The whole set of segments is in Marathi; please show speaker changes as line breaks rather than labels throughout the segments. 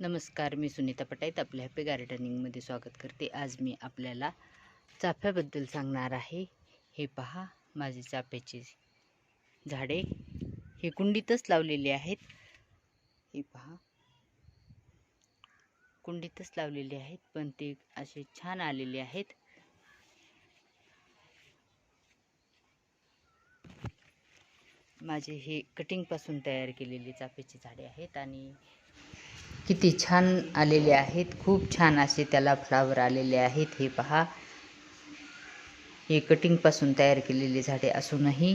नमस्कार मी सुनीता पटाईत आपल्या हॅपी गार्डनिंगमध्ये स्वागत करते. आज मी आपल्याला चाफ्याबद्दल सांगणार आहे. हे पहा माझे चाफ्याचे झाडे. हे कुंडीतच लावलेले आहेत. हे पहा. कुंडीतच लावलेले आहेत पण ते असे छान आलेले आहेत. माझे हे कटिंगपासून तयार केलेले चाफ्याची झाडे आहेत आणि किती छान आलेले आहेत. खूप छान असे त्याला फ्लावर आलेले आहेत. हे पहा. हे कटिंगपासून तयार केलेले झाडे असूनही.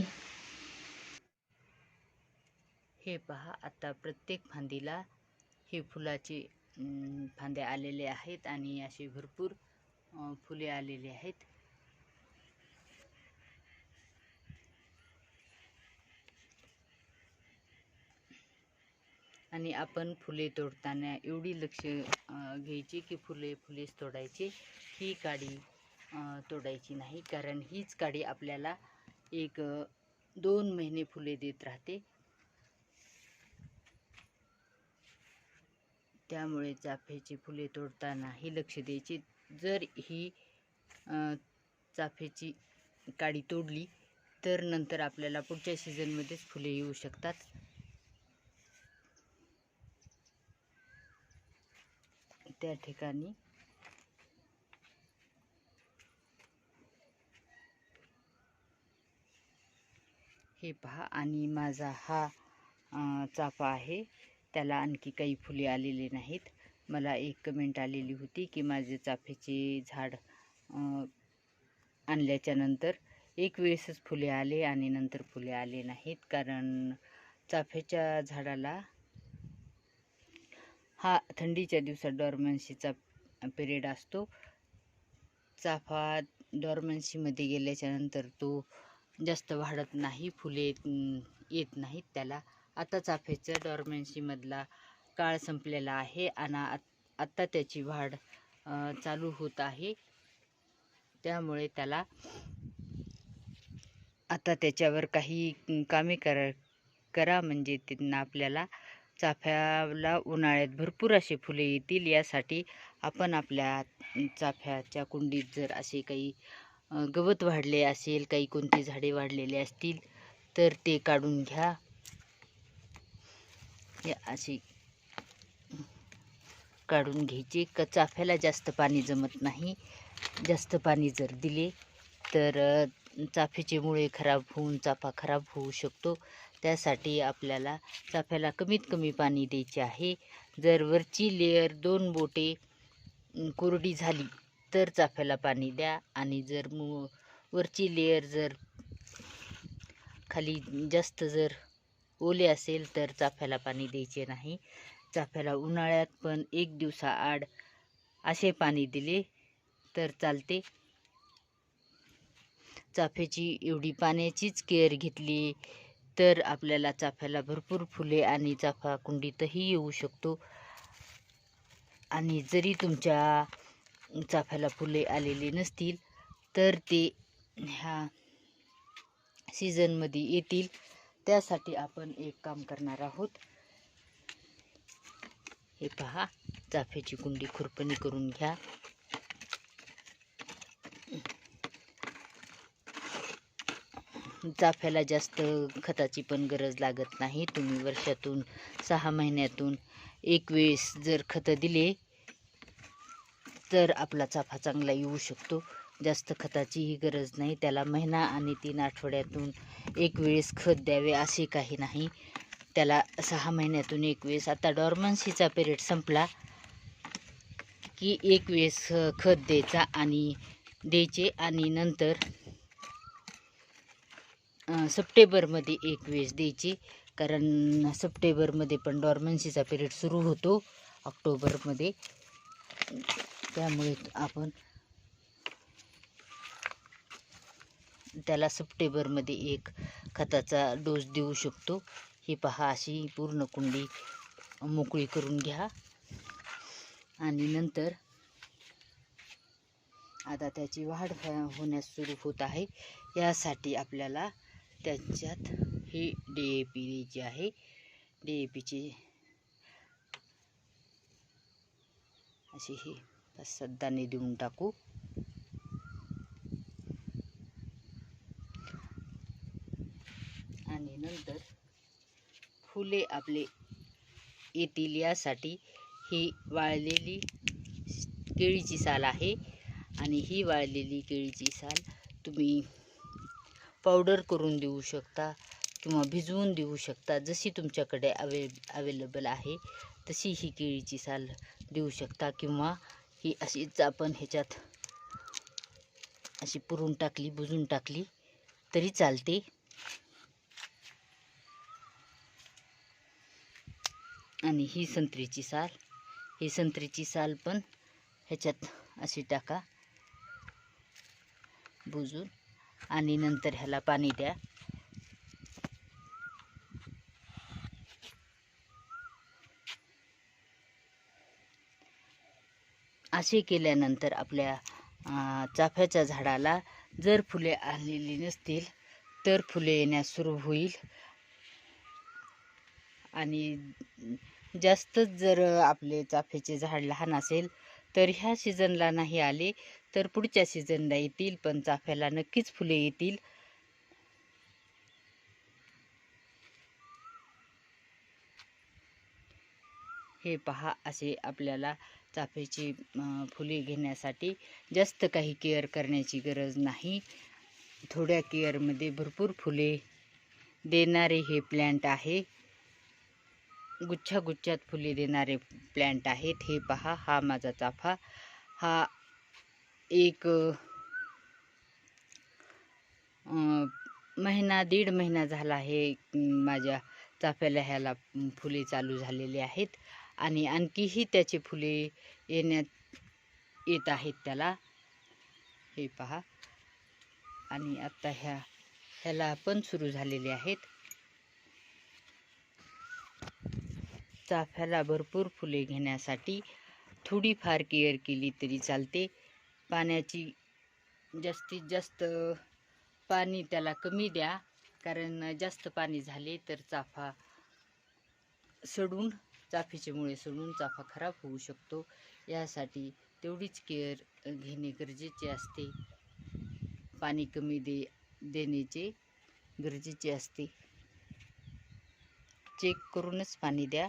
हे पहा. आता प्रत्येक फांदीला हे फुलाचे फांदे आलेले आहेत आणि असे भरपूर फुले आलेली आहेत. आणि आपण फुले तोडताना एवढी लक्ष घ्यायची की फुले फुलेच तोडायची. ही काडी तोडायची नाही. कारण हीच काडी आपल्याला एक दोन महिने फुले देत राहते. त्यामुळे चाफ्याची फुले तोडताना ही लक्ष द्यायची. जर ही चाफ्याची काडी तोडली तर नंतर आपल्याला पुढच्या सीझनमध्येच फुले येऊ शकतात. त्या ठिकाणी. हे पहा आणि माझा हा चाफा आहे. त्याला आणखी काही फुले आलेली नाहीत. मला एक कमेंट आलेली होती की माझे चाफ्याचे झाड आणल्याच्या नंतर एक वेळेसच फुले आले आणि नंतर फुले आले नाहीत. कारण चाफ्याच्या झाडाला हा थंडीच्या दिवसात डॉर्मन्सीचा पिरियड असतो. चाफा डॉर्मन्सीमध्ये गेल्याच्यानंतर तो जास्त वाढत नाही फुले येत नाहीत त्याला. आता चाफ्याचा डॉर्मन्सीमधला काळ संपलेला आहे आणि आत्ता त्याची वाढ चालू होत आहे. त्यामुळे त्याला आता त्याच्यावर काही कामे करा करा म्हणजे त्यांना आपल्याला चाफ्याला उन्हाळ्यात भरपूर असे फुले येतील यासाठी आपण आपल्या चाफ्याच्या कुंडीत जर असे काही गवत वाढले असेल काही कोणती झाडे वाढलेले असतील तर ते काढून घ्या. हे असे काढून घ्यायचे. का चाफ्याला जास्त पाणी जमत नाही. जास्त पाणी जर दिले तर चाफ्याचे मुळे खराब होऊन चाफा खराब होऊ शकतो. त्यासाठी आपल्याला चाफ्याला कमीत कमी पाणी द्यायचे आहे. जर वरची लेअर दोन बोटे कोरडी झाली तर चाफ्याला पाणी द्या. आणि जर मु वरची लेअर जर खाली जास्त जर ओले असेल तर चाफ्याला पाणी द्यायचे नाही. चाफ्याला उन्हाळ्यात पण एक दिवसाआड असे पाणी दिले तर चालते. चाफ्याची एवढी पाण्याचीच केअर घेतली. तर आपल्याला चाफ्याला भरपूर फुले आणि चाफा कुंडीतही येऊ शकतो. आणि जरी तुमच्या चाफ्याला फुले आलेली नसतील तर ते ह्या सीझनमध्ये येतील. त्यासाठी आपण एक काम करणार आहोत. हे पहा चाफ्याची कुंडी खुरपणी करून घ्या. चाफ्याला जास्त खताची पण गरज लागत नाही. तुम्ही वर्षातून सहा महिन्यातून एक वेळेस जर खतं दिले तर आपला चाफा चांगला येऊ शकतो. जास्त खताचीही गरज नाही. त्याला महिना आणि तीन आठवड्यातून एक वेळेस खत द्यावे असे काही नाही. त्याला सहा महिन्यातून एक वेळेस. आता डॉर्मन्सीचा पिरियड संपला की एक वेळेस खत द्यायचा आणि द्यायचे आणि नंतर सप्टेंबरमध्ये एक वेळेस द्यायची. कारण सप्टेंबरमध्ये पण डॉर्मन्सीचा पिरियड सुरू होतो ऑक्टोबरमध्ये. त्यामुळे आपण त्याला सप्टेंबरमध्ये एक खताचा डोस देऊ शकतो. ही पहा अशी पूर्ण कुंडी मोकळी करून घ्या. आणि नंतर आता त्याची वाढ होण्यास सुरू होत आहे. यासाठी आपल्याला त्याच्यात ही डी ए पी जी आहे डी ए पीची अशी ही. पाच सात दाणे देऊन टाकू. आणि नंतर फुले आपले येतील यासाठी ही वाळलेली केळीची साल आहे. आणि ही वाळलेली केळीची साल तुम्ही पावडर करून देऊ शकता किंवा भिजवून देऊ शकता जशी तुमच्याकडे अवे अवेलेबल आहे तशी ही केळीची साल देऊ शकता किंवा ही अशीच आपण ह्याच्यात अशी पुरून टाकली बुजून टाकली तरी चालते. आणि ही संत्रीची साल ही संत्रीची साल पण ह्याच्यात अशी टाका बुजून. आणि नंतर ह्याला पाणी द्या. असे केल्यानंतर आपल्या अं, चाफ्याच्या झाडाला जर फुले आलेली नसतील तर फुले येण्यास सुरू होईल. आणि जास्तच जर आपले चाफ्याचे झाड लहान असेल तर ह्या सीझनला नाही आले तर पुढच्या सीझनला येतील पण चाफ्याला नक्कीच फुले येतील. हे पहा असे आपल्याला चाफ्याची फुले घेण्यासाठी जास्त काही केअर करण्याची गरज नाही. थोड्या केअरमध्ये भरपूर फुले देणारे हे प्लॅन्ट आहे. गुच्छागुच्छात फुले देणारे प्लॅन्ट आहेत. हे पहा हा माझा चाफा. हा एक महिना दीड महिना झाला आहे माझ्या चाफ्याला ह्याला फुले चालू झालेले आहेत. आणि आणखीही त्याचे फुले येण्यात येत आहेत त्याला. हे पहा. आणि आत्ता ह्या ह्याला पण सुरू झालेले आहेत. चाफ्याला भरपूर फुले घेण्यासाठी थोडीफार केअर केली तरी चालते. पाण्याची जास्तीत जास्त पाणी त्याला कमी द्या. कारण जास्त पाणी झाले तर चाफा सडून चाफेचे मुळे सडून चाफा खराब होऊ शकतो. यासाठी तेवढीच केअर घेणे गरजेचे असते. पाणी कमी दे देण्याचे गरजेचे असते. चेक करूनच पाणी द्या.